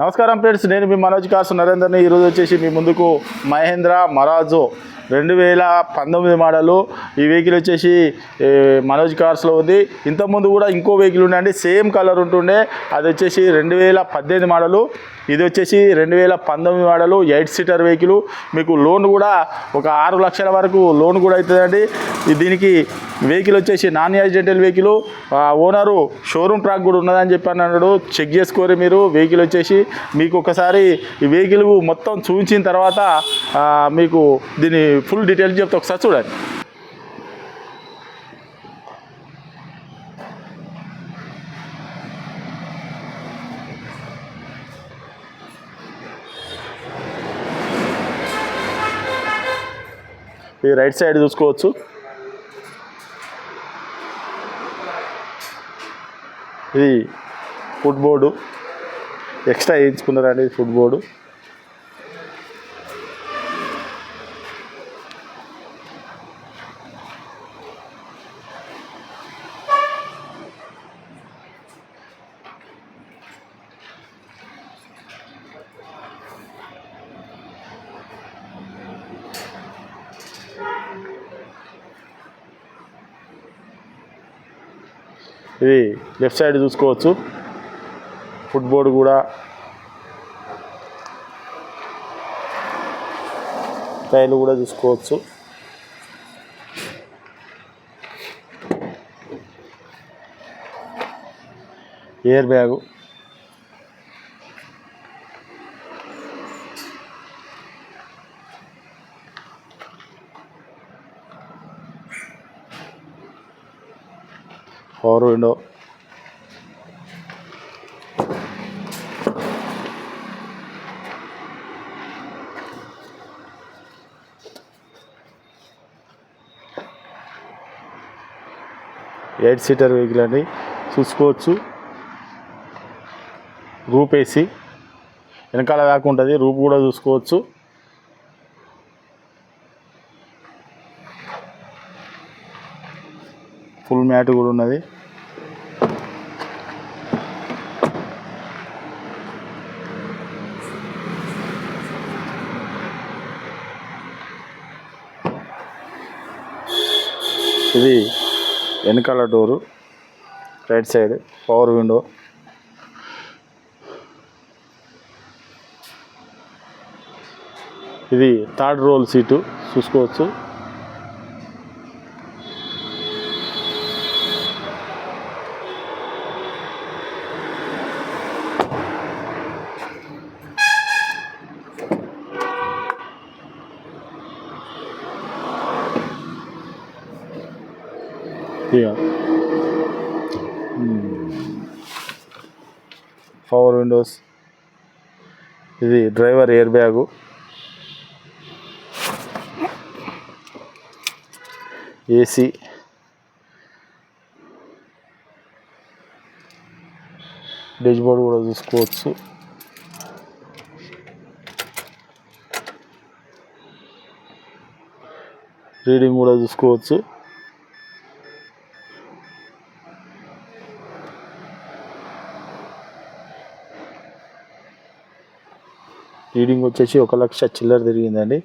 నమస్కారం ఫ్రెండ్స్ నేను మీ మనోజ్ కాసు నరేందర్ని. ఈరోజు వచ్చేసి మీ ముందుకు మహేంద్ర మరాజో. రెండు వేల పంతొమ్మిది మోడలు. ఈ వెహికల్ వచ్చేసి మనోజ్ కార్స్లో ఉంది. ఇంతకుముందు కూడా ఇంకో వెహికల్ ఉండండి సేమ్ కలర్ ఉంటుండే. అది వచ్చేసి రెండు వేల పద్దెనిమిది మోడలు. ఇది వచ్చేసి రెండు వేల పంతొమ్మిది మోడలు ఎయిట్ సీటర్ వెహికల్. మీకు లోన్ కూడా ఒక ఆరు లక్షల వరకు లోన్ కూడా అవుతుందండి. దీనికి వెహికల్ వచ్చేసి non accidental vehicle. Owner showroom track కూడా ఉన్నదని చెప్పి అన్నాడు. చెక్ చేసుకోరు మీరు. వెహికల్ వచ్చేసి మీకు ఒకసారి ఈ వెహికల్ మొత్తం చూపించిన తర్వాత మీకు దీని ఫుల్ డీటెయిల్స్ చెప్తే ఒకసారి చూడండి. ఈ రైట్ సైడ్ చూసుకోవచ్చు. ఇది ఫుట్ బోర్డు. ఎక్స్ట్రా వేయించుకున్నారండి ఫుడ్ బోర్డు. ఇది లెఫ్ట్ సైడ్ చూసుకోవచ్చు. ఫుడ్ బోర్డు కూడా. టైలు కూడా చూసుకోవచ్చు air bag. Power window. Eight seater vehicle అని చూసుకోవచ్చు. రూప్ ఏసీ. వెనకాల వ్యాక్ ఉంటుంది. రూప్ కూడా చూసుకోవచ్చు. ఫుల్ మ్యాట్ కూడా ఉన్నది. ఇది వెనకాల door right side power window. ఇది థర్డ్ రోల్ సీటు చూసుకోవచ్చు. Power windows hmm. ఇది driver air bag AC dash board కూడా చూసుకోవచ్చు. రీడింగ్ కూడా చూసుకోవచ్చు. రీడింగ్ వచ్చేసి ఒక లక్ష చిల్లర తిరిగిందండి.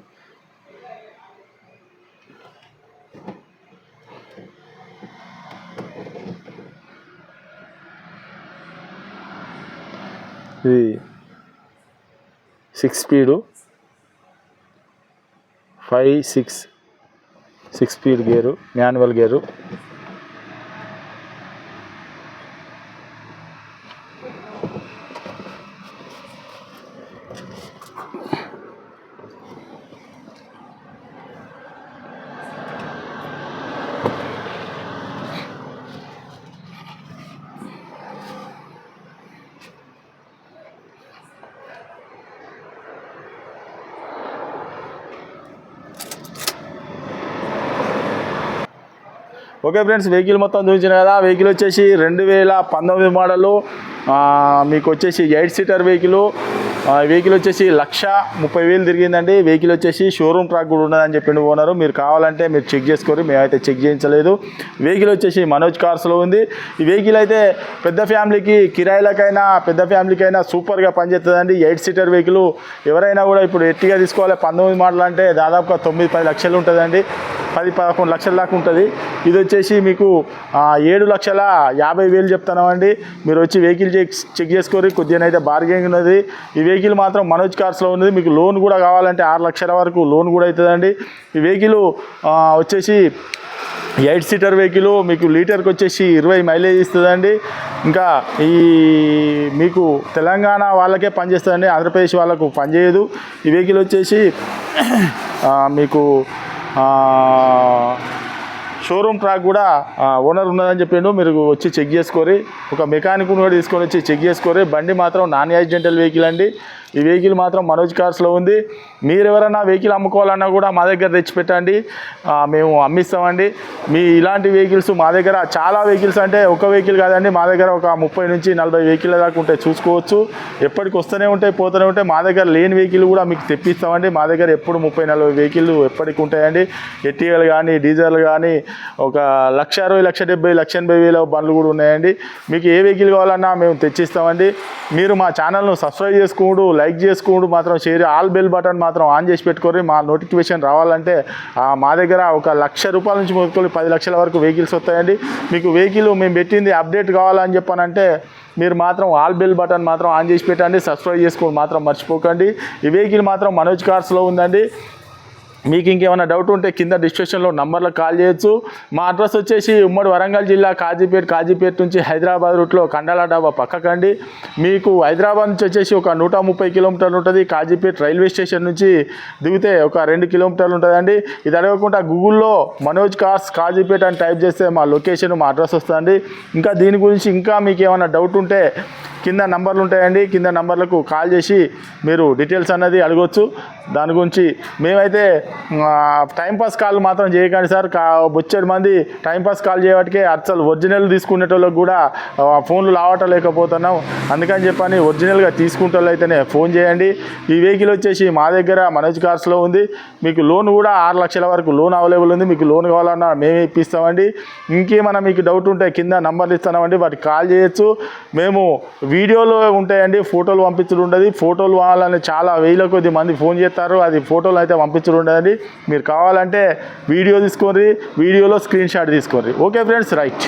ఇది six speed five six six speed gear manual gear okay friends vehicle మొత్తం చూపించిన కదా. వెహికల్ వచ్చేసి రెండు వేల పంతొమ్మిది మోడలు మీకు వచ్చేసి ఎయిట్ సీటర్ వెహికల్. వెహికల్ వచ్చేసి లక్ష ముప్పై వేలు తిరిగిందండి. వెహికల్ వచ్చేసి షోరూమ్ ట్రాక్ కూడా ఉన్నదని చెప్పిండు ఓనరు మీరు కావాలంటే మీరు చెక్ చేసుకోరు మేమైతే చెక్ చేయించలేదు. వెహికల్ వచ్చేసి మనోజ్ కార్స్లో ఉంది. ఈ వెహికల్ అయితే పెద్ద ఫ్యామిలీకి కిరాయిలకైనా పెద్ద ఫ్యామిలీకైనా సూపర్గా పనిచేస్తుందండి. Eight seater vehicle. ఎవరైనా కూడా ఇప్పుడు ఎట్టిగా తీసుకోవాలి పంతొమ్మిది మోడల్ అంటే దాదాపుగా తొమ్మిది పది లక్షలు ఉంటుందండి. పది పదకొండు లక్షల దాకా ఉంటుంది. ఇది వచ్చేసి మీకు ఏడు లక్షల యాభై వేలు చెప్తున్నామండి. మీరు వచ్చి వెహికల్ చెక్ చెక్ చేసుకోరి కొద్దిగా అయితే బార్గెనింగ్ ఉన్నది. ఈ వెహికల్ మాత్రం మనోజ్ కార్స్లో ఉన్నది. మీకు లోన్ కూడా కావాలంటే ఆరు లక్షల వరకు లోన్ కూడా అవుతుందండి ఈ వెహికల్ వచ్చేసి ఎయిట్ సీటర్ వెహికల్ మీకు లీటర్కి వచ్చేసి ఇరవై మైలేజ్ ఇస్తుందండి. ఇంకా ఈ మీకు తెలంగాణ వాళ్ళకే పనిచేస్తుందండి ఆంధ్రప్రదేశ్ వాళ్ళకు పనిచేయదు ఈ వెహికల్ వచ్చేసి మీకు షోరూమ్ ట్రాక్ కూడా ఓనర్ ఉన్నదని చెప్పిండు. మీరు వచ్చి చెక్ చేసుకోరి. ఒక మెకానిక్ కూడా తీసుకొని వచ్చి చెక్ చేసుకోరి. బండి మాత్రం నాన్ యాక్సిడెంటల్ వెహికల్ అండి. ఈ వెహికల్ మాత్రం మనోజ్ కార్స్లో ఉంది. మీరు ఎవరైనా వెహికల్ అమ్ముకోవాలన్నా కూడా మా దగ్గర తెచ్చిపెట్టండి. మేము అమ్మిస్తామండి. మీ ఇలాంటి వెహికల్స్ మా దగ్గర చాలా వెహికల్స్ అంటే ఒక వెహికల్ కాదండి. మా దగ్గర ఒక ముప్పై నుంచి నలభై వెహికల్ దాకా ఉంటాయి చూసుకోవచ్చు. ఎప్పటికి వస్తూనే ఉంటాయి పోతూనే ఉంటాయి. మా దగ్గర లేని వెహికల్ కూడా మీకు తెప్పిస్తామండి. మా దగ్గర ఎప్పుడు ముప్పై నలభై వెహికల్ ఎప్పటికి ఉంటాయండి. ఎట్టిఎల్ కానీ డీజిల్ కానీ ఒక లక్ష అరవై లక్ష డెబ్బై లక్ష ఎనభై వేల బండ్లు కూడా ఉన్నాయండి. మీకు ఏ వెహికల్ కావాలన్నా మేము తెచ్చిస్తామండి. మీరు మా ఛానల్ను సబ్స్క్రైబ్ చేసుకుంటూ లైక్ చేసుకోండు మాత్రం షేర్ ఆల్ బెల్ బటన్ మాత్రం ఆన్ చేసి పెట్టుకోరి మా నోటిఫికేషన్ రావాలంటే మా దగ్గర ఒక లక్ష రూపాయల నుంచి మొదలుకొని పది లక్షల వరకు వెహికల్స్ వస్తాయండి. మీకు వెహికల్ మేము పెట్టింది అప్డేట్ కావాలని చెప్పానంటే మీరు మాత్రం ఆల్ బెల్ బటన్ మాత్రం ఆన్ చేసి పెట్టండి సబ్స్క్రైబ్ చేసుకోండి మాత్రం మర్చిపోకండి. ఈ వెహికల్ మాత్రం మనోజ్ కార్స్లో ఉందండి. మీకు ఇంకేమైనా డౌట్ ఉంటే కింద డిస్క్రిప్షన్లో నంబర్లో కాల్ చేయొచ్చు. మా అడ్రస్ వచ్చేసి ఉమ్మడి వరంగల్ జిల్లా కాజీపేట కాజీపేట నుంచి హైదరాబాద్ రూట్లో కండాల డాబా పక్కకండి. మీకు హైదరాబాద్ నుంచి వచ్చేసి ఒక నూట ముప్పై కిలోమీటర్లు ఉంటుంది. కాజీపేట రైల్వే స్టేషన్ నుంచి దిగితే ఒక రెండు కిలోమీటర్లు ఉంటుందండి. ఇది అడగకుండా గూగుల్లో మనోజ్ కార్స్ కాజీపేట అని టైప్ చేస్తే మా లొకేషన్ మా అడ్రస్ వస్తుంది ఇంకా దీని గురించి ఇంకా మీకు ఏమైనా డౌట్ ఉంటే కింద నంబర్లు ఉంటాయండి. కింద నంబర్లకు కాల్ చేసి మీరు డీటెయిల్స్ అన్నది అడగవచ్చు దాని గురించి మేమైతే టైంపాస్ కాల్ మాత్రం చేయకండి సార్. కా బొచ్చేడు మంది టైంపాస్ కాల్ చేయబట్టికే అసలు ఒరిజినల్ తీసుకునేటోళ్ళకి కూడా ఫోన్లు లావటం లేకపోతున్నాం అందుకని చెప్పని ఒరిజినల్గా తీసుకుంటోళ్ళు అయితేనే ఫోన్ చేయండి. ఈ వెహికల్ వచ్చేసి మా దగ్గర మనోజ్ కార్స్లో ఉంది. మీకు లోన్ కూడా ఆరు లక్షల వరకు లోన్ అవైలబుల్ ఉంది. మీకు లోన్ కావాలన్నా మేమే ఇప్పిస్తామండి. ఇంకేమైనా మీకు డౌట్ ఉంటే కింద నంబర్లు ఇస్తున్నామండి వాటికి కాల్ చేయొచ్చు. మేము వీడియోలో ఉంటాయండి ఫోటోలు పంపించడం ఉండదు. ఫోటోలు వాళ్ళని చాలా వేల కొద్ది మంది ఫోన్ చేస్తారు. అది ఫోటోలు అయితే పంపించడం ఉండదండి. మీరు కావాలంటే వీడియో తీసుకోండి వీడియోలో స్క్రీన్ షాట్ తీసుకోండి. Okay friends right.